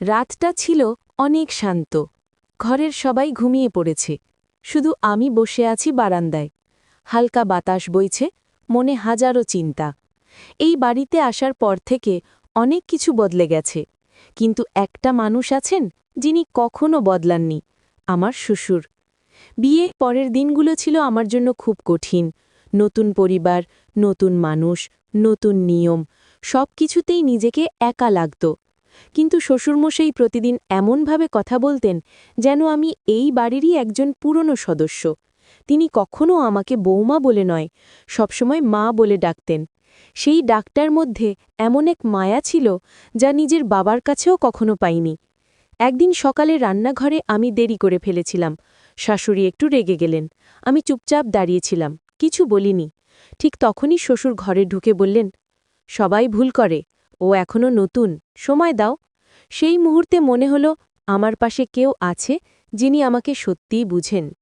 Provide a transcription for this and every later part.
রাতটা ছিল অনেক শান্ত। ঘরের সবাই ঘুমিয়ে পড়েছে। শুধু আমি বসে আছি বারান্দায়। হালকা বাতাস বইছে, মনে হাজারো চিন্তা। এই বাড়িতে আসার পর থেকে অনেক কিছু বদলে গেছে। কিন্তু একটা মানুষ আছেন যিনি কখনো বদলাননি, আমার শ্বশুর। বিয়ে পরের দিনগুলো ছিল আমার জন্য খুব কঠিন। নতুন পরিবার, নতুন মানুষ, নতুন নিয়ম সব কিছুতেই নিজেকে একা লাগত। কিন্তু শ্বশুরমশাই প্রতিদিন এমনভাবে কথা বলতেন যেন আমি এই বাড়িরই একজন পুরনো সদস্য। তিনি কখনও আমাকে বৌমা বলে নয়, সবসময় মা বলে ডাকতেন। সেই ডাকটার মধ্যে এমন এক মায়া ছিল যা নিজের বাবার কাছেও কখনো পাইনি। একদিন সকালে রান্নাঘরে আমি দেরি করে ফেলেছিলাম। শাশুড়ি একটু রেগে গেলেন। আমি চুপচাপ দাঁড়িয়েছিলাম, কিছু বলিনি। ঠিক তখনই শ্বশুর ঘরে ঢুকে বললেন, সবাই ভুল করে। ও এখনও নতুন, সময় দাও। সেই মুহূর্তে মনে হলো, আমার পাশে কেউ আছে, যিনি আমাকে সত্যিই বুঝেন।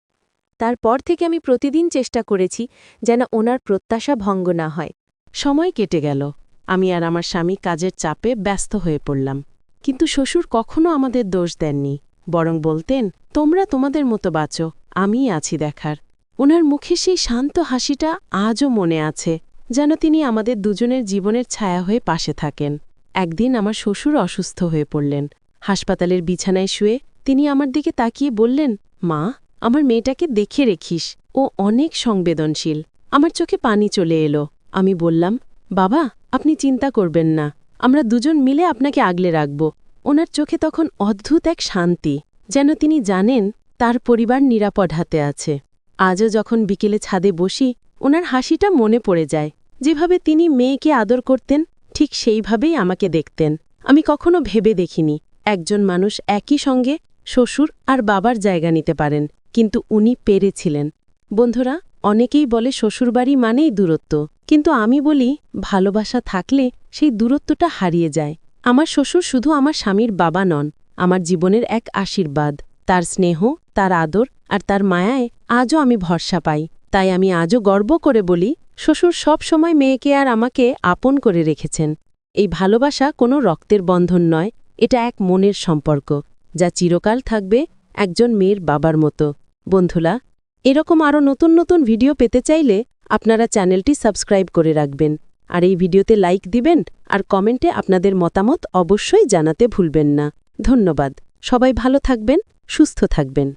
তারপর থেকে আমি প্রতিদিন চেষ্টা করেছি, যেন ওনার প্রত্যাশা ভঙ্গ না হয়। সময় কেটে গেল। আমি আর আমার স্বামী কাজের চাপে ব্যস্ত হয়ে পড়লাম। কিন্তু শ্বশুর কখনো আমাদের দোষ দেননি, বরং বলতেন, তোমরা তোমাদের মতো বাঁচো, আমিই আছি দেখার। ওনার মুখে সেই শান্ত হাসিটা আজও মনে আছে। যেন তিনি আমাদের দুজনের জীবনের ছায়া হয়ে পাশে থাকেন। একদিন আমার শ্বশুর অসুস্থ হয়ে পড়লেন। হাসপাতালের বিছানায় শুয়ে তিনি আমার দিকে তাকিয়ে বললেন, মা, আমার মেয়েটাকে দেখে রেখিস। ও অনেক সংবেদনশীল। আমার চোখে পানি চলে এলো। আমি বললাম, বাবা, আপনি চিন্তা করবেন না। আমরা দুজন মিলে আপনাকে আগলে রাখব। ওনার চোখে তখন অদ্ভুত এক শান্তি, যেন তিনি জানেন তার পরিবার নিরাপদ হাতে আছে। আজও যখন বিকেলে ছাদে বসি, ওনার হাসিটা মনে পড়ে যায়। যেভাবে তিনি মেয়েকে আদর করতেন, ঠিক সেইভাবেই আমাকে দেখতেন। আমি কখনো ভেবে দেখিনি, একজন মানুষ একই সঙ্গে শ্বশুর আর বাবার জায়গা নিতে পারেন, কিন্তু উনি পেরেছিলেন। বন্ধুরা, অনেকেই বলে শ্বশুরবাড়ি মানেই দূরত্ব, কিন্তু আমি বলি ভালোবাসা থাকলে সেই দূরত্বটা হারিয়ে যায়। আমার শ্বশুর শুধু আমার স্বামীর বাবা নন, আমার জীবনের এক আশীর্বাদ। তার স্নেহ, তার আদর আর তার মায়ায় আজও আমি ভরসা পাই, তাই আমি আজও গর্ব করে বলি শ্বশুর সব সময় মেয়েকে আর আমাকে আপন করে রেখেছেন। এই ভালোবাসা কোনো রক্তের বন্ধন নয়, এটা এক মনের সম্পর্ক, যা চিরকাল থাকবে একজন মেয়ের বাবার মতো। বন্ধুলা এরকম আরও নতুন নতুন ভিডিও পেতে চাইলে আপনারা চ্যানেলটি সাবস্ক্রাইব করে রাখবেন, আর এই ভিডিওতে লাইক দিবেন আর কমেন্টে আপনাদের মতামত অবশ্যই জানাতে ভুলবেন না। ধন্যবাদ, সবাই ভালো থাকবেন, সুস্থ থাকবেন।